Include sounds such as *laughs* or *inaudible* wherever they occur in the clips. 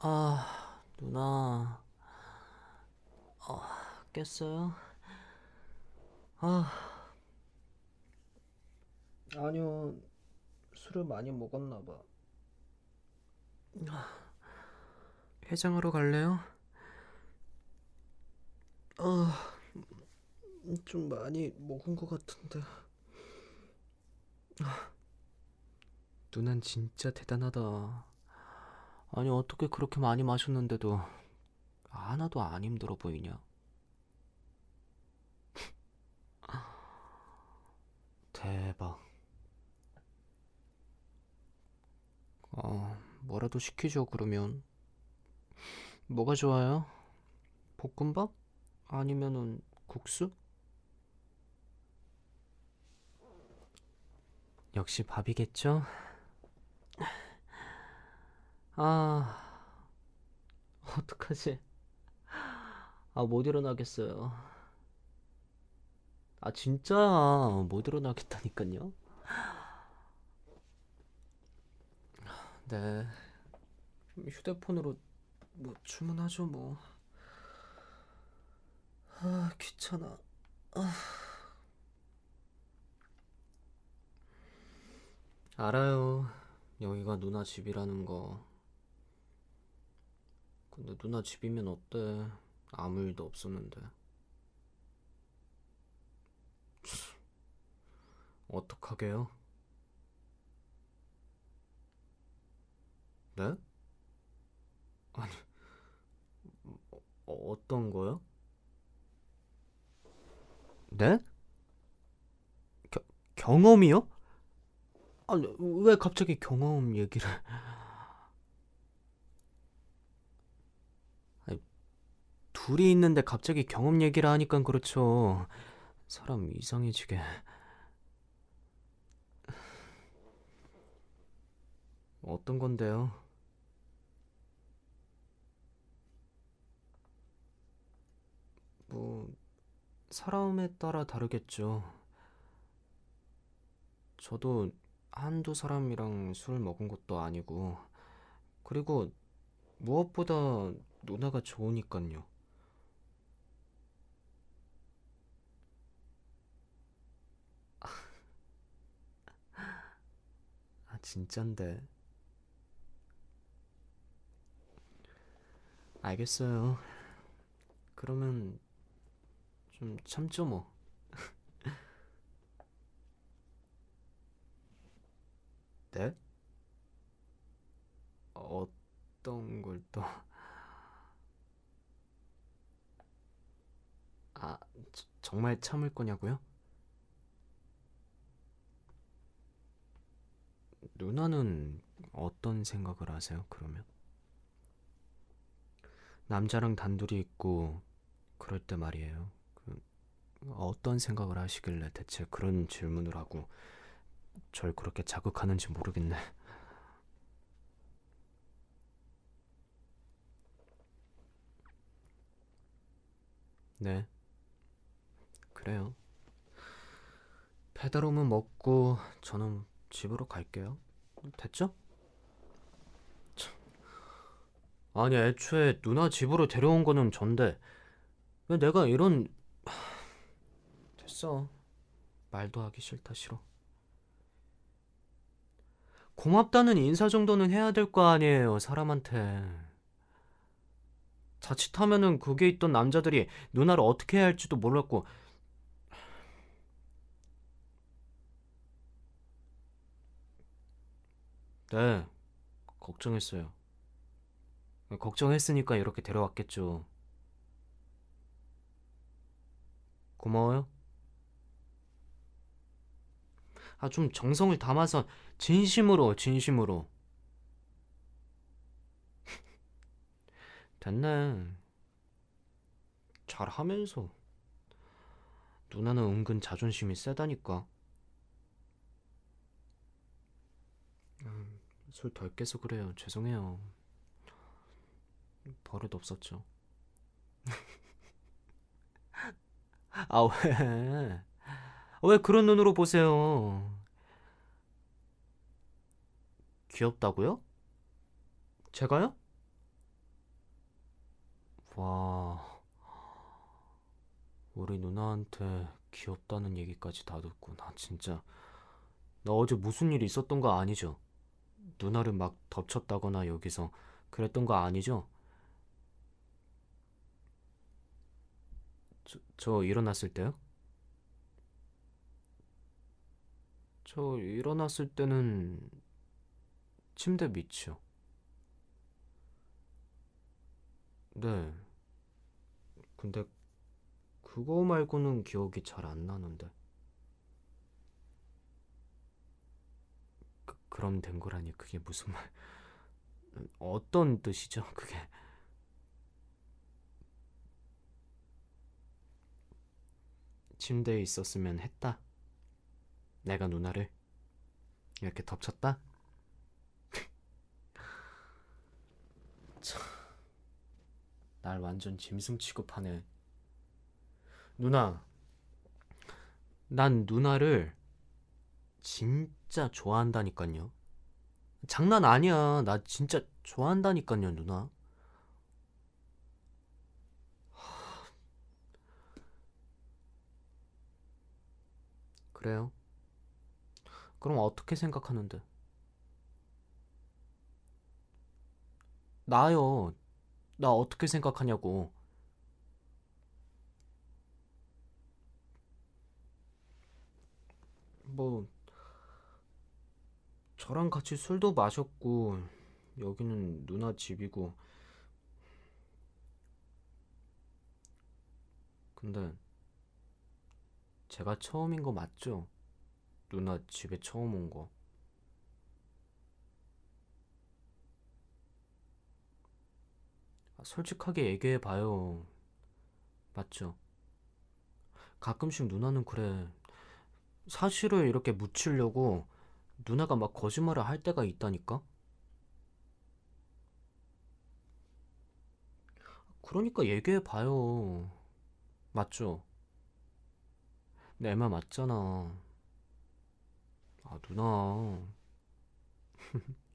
아, 누나. 어, 깼어요? 아, 아니요. 술을 많이 먹었나 봐. 해장하러 갈래요? 아, 좀 많이 먹은 것 같은데. 누난 진짜 대단하다. 아니, 어떻게 그렇게 많이 마셨는데도 하나도 안 힘들어 보이냐? *laughs* 대박. 어, 뭐라도 시키죠, 그러면. 뭐가 좋아요? 볶음밥? 아니면은 국수? 역시 밥이겠죠? 아, *laughs* 어떡하지? 아, 못 일어나겠어요. 아, 진짜 못 일어나겠다니까요? 네. 휴대폰으로 뭐 주문하죠, 뭐. 아, 귀찮아. 알아요. 여기가 누나 집이라는 거. 근데 누나 집이면 어때? 아무 일도 없었는데. 어떡하게요? 네? 아니, 어, 어떤 거요? 네? 겨, 경험이요? 아니, 왜 갑자기 경험 얘기를... 아니, 둘이 있는데 갑자기 경험 얘기를 하니까 그렇죠. 사람 이상해지게. 어떤 건데요? 뭐, 사람에 따라 다르겠죠. 저도 한두 사람이랑 술 먹은 것도 아니고, 그리고 무엇보다 누나가 좋으니깐요. 진짠데. 알겠어요. 그러면 좀 참죠 뭐. *laughs* 네? 어떤 걸 또? 아, 저- 정말 참을 거냐고요? 누나는 어떤 생각을 하세요, 그러면? 남자랑 단둘이 있고 그럴 때 말이에요. 그 어떤 생각을 하시길래 대체 그런 질문을 하고 절 그렇게 자극하는지 모르겠네. *laughs* 네, 그래요. 오면 먹고 저는 집으로 갈게요. 됐죠? 아니, 애초에 누나 집으로 데려온 거는 전데 왜 내가 이런 *sighs* 됐어. 말도 하기 싫다 싫어. 고맙다는 인사 정도는 해야 될 거 아니에요, 사람한테. 자칫하면은 거기에 있던 남자들이 누나를 어떻게 해야 할지도 몰랐고, 네, 걱정했어요. 걱정했으니까 이렇게 데려왔겠죠. 고마워요. 아, 좀 정성을 담아서 진심으로, 진심으로. *laughs* 됐네. 잘하면서. 누나는 은근 자존심이 세다니까. 술 덜 깨서 그래요. 죄송해요. 버릇 없었죠. *laughs* 아, 왜? 왜 그런 눈으로 보세요? 귀엽다고요? 제가요? 와, 우리 누나한테 귀엽다는 얘기까지 다 듣고 나 진짜 나 어제 무슨 일 있었던 거 아니죠? 누나를 막 덮쳤다거나 여기서 그랬던 거 아니죠? 저, 저 일어났을 때요? 저 일어났을 때는 침대 밑이요. 네. 근데 그거 말고는 기억이 잘 안 나는데. 그, 그럼 된 거라니 그게 무슨 말? 어떤 뜻이죠? 그게 침대에 있었으면 했다. 내가 누나를 이렇게 덮쳤다. 참, 날 완전 짐승 취급하네. 누나, 난 누나를 진짜 좋아한다니깐요. 장난 아니야. 나 진짜 좋아한다니깐요, 누나. 그래요? 그럼 어떻게 생각하는데? 나요. 나 어떻게 생각하냐고. 뭐, 저랑 같이 술도 마셨고, 여기는 누나 집이고, 근데 제가 처음인 거 맞죠? 누나 집에 처음 온 거. 아, 솔직하게 얘기해 봐요. 맞죠? 가끔씩 누나는 그래. 사실을 이렇게 묻히려고 누나가 막 거짓말을 할 때가 있다니까? 그러니까 얘기해 봐요. 맞죠? 내 말 맞잖아. 아, 누나. *laughs*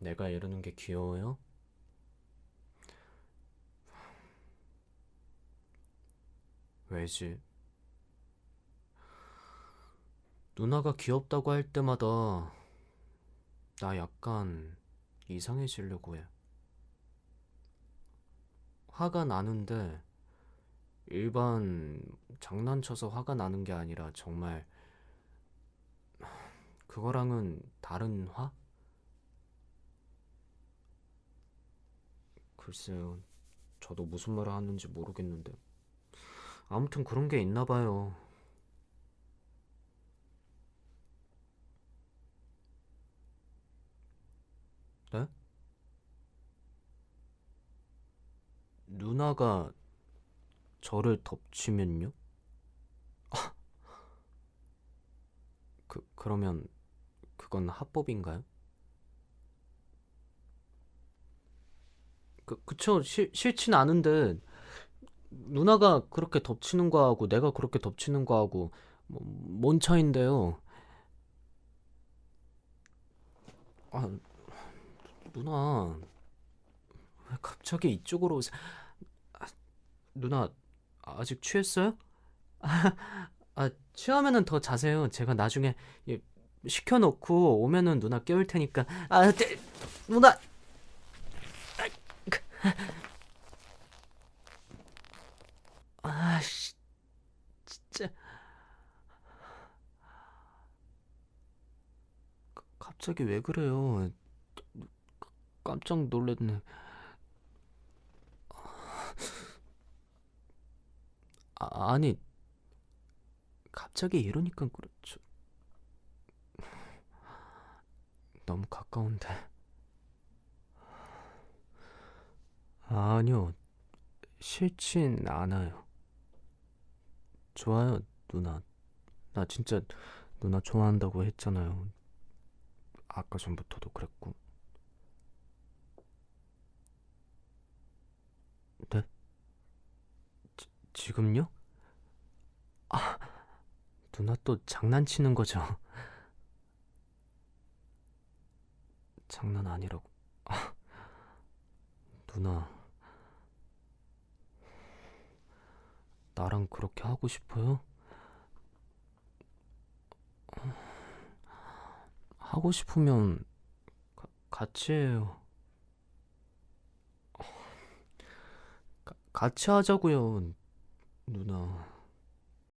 내가 이러는 게 귀여워요? 왜지? 누나가 귀엽다고 할 때마다 나 약간 이상해지려고 해. 화가 나는데 일반 장난쳐서 화가 나는 게 아니라 정말 그거랑은 다른 화? 글쎄요. 저도 무슨 말을 하는지 모르겠는데. 아무튼 그런 게 있나 봐요. 네? 누나가 저를 덮치면요? *laughs* 그, 그러면 그건 합법인가요? 그, 그쵸. 싫, 싫진 않은데 누나가 그렇게 덮치는 거하고 내가 그렇게 덮치는 거하고 뭐, 뭔 차이인데요? 아, 누나 왜 갑자기 이쪽으로 오세... 아, 누나 아직 취했어요? *laughs* 아, 취하면은 더 자세요. 제가 나중에 예, 시켜놓고 오면은 누나 깨울 테니까. 아, 네, 누나. 아, 씨, 진짜. 가- 갑자기 왜 그래요? 깜짝 놀랐네. 아, 아니, 갑자기 이러니까 그렇죠. 너무 가까운데. 아니요, 싫진 않아요. 좋아요, 누나. 나 진짜 누나 좋아한다고 했잖아요. 아까 전부터도 그랬고. 네? 지금요? 아, 누나 또 장난치는 거죠? 장난 아니라고. 아, 누나, 나랑 그렇게 하고 싶어요? 하고 싶으면 가- 같이 해요. 가- 같이 하자고요, 누나.